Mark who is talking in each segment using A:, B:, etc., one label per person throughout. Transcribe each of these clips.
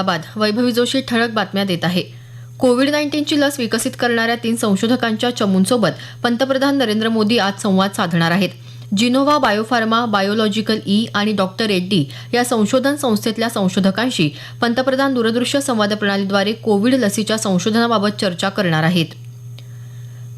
A: औरंगाबाद वैभवी जोशी ठळक बातम्या देत आहे. कोविड नाईन्टीनची लस विकसित करणाऱ्या तीन संशोधकांच्या चमूंसोबत पंतप्रधान नरेंद्र मोदी आज संवाद साधणार आहेत. जिनोव्हा बायोफार्मा बायोलॉजिकल ई आणि डॉक्टर रेड्डी या संशोधन संस्थेतल्या संशोधकांशी पंतप्रधान दूरदृश्य संवाद प्रणालीद्वारे कोविड लसीच्या संशोधनाबाबत चर्चा करणार आहेत.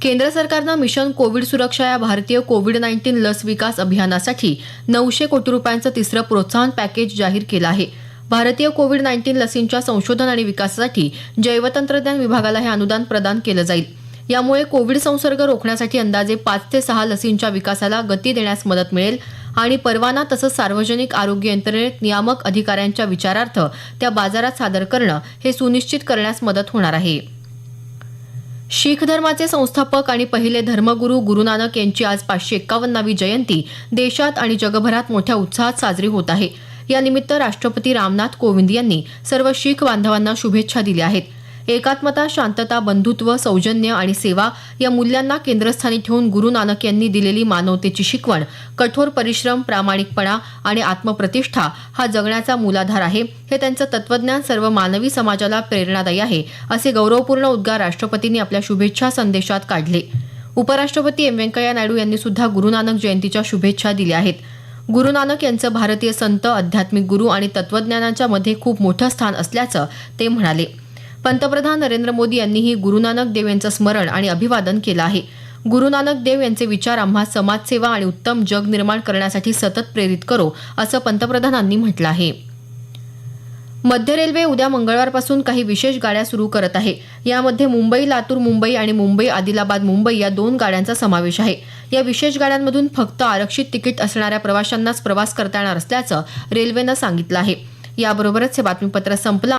A: केंद्र सरकारनं मिशन कोविड सुरक्षा या भारतीय कोविड नाईन्टीन लस विकास अभियानासाठी नऊशे कोटी रुपयांचं तिसरं प्रोत्साहन पॅकेज जाहीर केलं आहे. भारतीय कोविड नाईन्टीन लसींच्या संशोधन आणि विकासासाठी जैवतंत्रज्ञान विभागाला हे अनुदान प्रदान केलं जाईल. यामुळे कोविड संसर्ग रोखण्यासाठी अंदाजे पाच ते सहा लसींच्या विकासाला गती देण्यास मदत मिळेल आणि परवाना तसंच सार्वजनिक आरोग्य यंत्रणेत नियामक अधिकाऱ्यांच्या विचारार्थ त्या बाजारात सादर करणं हे सुनिश्चित करण्यास मदत होणार आहे. शीख धर्माचे संस्थापक आणि पहिले धर्मगुरू गुरु नानक यांची आज पाचशे एक्कावन्नावी जयंती देशात आणि जगभरात मोठ्या उत्साहात साजरी होत आहे. यानिमित्त राष्ट्रपती रामनाथ कोविंद यांनी सर्व शीख बांधवांना शुभेच्छा दिल्या आहेत. एकात्मता शांतता बंधुत्व सौजन्य आणि सेवा या मूल्यांना केंद्रस्थानी ठेवून गुरु नानक यांनी दिलेली मानवतेची शिकवण कठोर परिश्रम प्रामाणिकपणा आणि आत्मप्रतिष्ठा हा जगण्याचा मूलाधार आहे. हे त्यांचं तत्वज्ञान सर्व मानवी समाजाला प्रेरणादायी आहे असे गौरवपूर्ण उद्गार राष्ट्रपतींनी आपल्या शुभेच्छा संदेशात काढले. उपराष्ट्रपती एम व्यंकय्या नायडू यांनी सुद्धा गुरु नानक जयंतीच्या शुभेच्छा दिल्या आहेत. गुरु नानक यांचं भारतीय संत आध्यात्मिक गुरु आणि तत्वज्ञानाच्या मध्ये खूप मोठं स्थान असल्याचं ते म्हणाले. पंतप्रधान नरेंद्र मोदी यांनीही गुरु नानक देव यांचं स्मरण आणि अभिवादन केलं आहे. गुरु नानक देव यांचे विचार आम्हा समाजसेवा आणि उत्तम जग निर्माण करण्यासाठी सतत प्रेरित करो असं पंतप्रधानांनी म्हटलं आहे. मध्य रेल्वे उद्या मंगळवारपासून काही विशेष गाड्या सुरू करत आहे. यामध्ये मुंबई लातूर मुंबई आणि मुंबई आदिलाबाद मुंबई या दोन गाड्यांचा समावेश आहे. या विशेष गाड्यांमधून फक्त आरक्षित तिकीट असणाऱ्या प्रवाशांनाच प्रवास करता येणार असल्याचं रेल्वेनं सांगितलं आहे. याबरोबरच हे बातमीपत्र संपलं.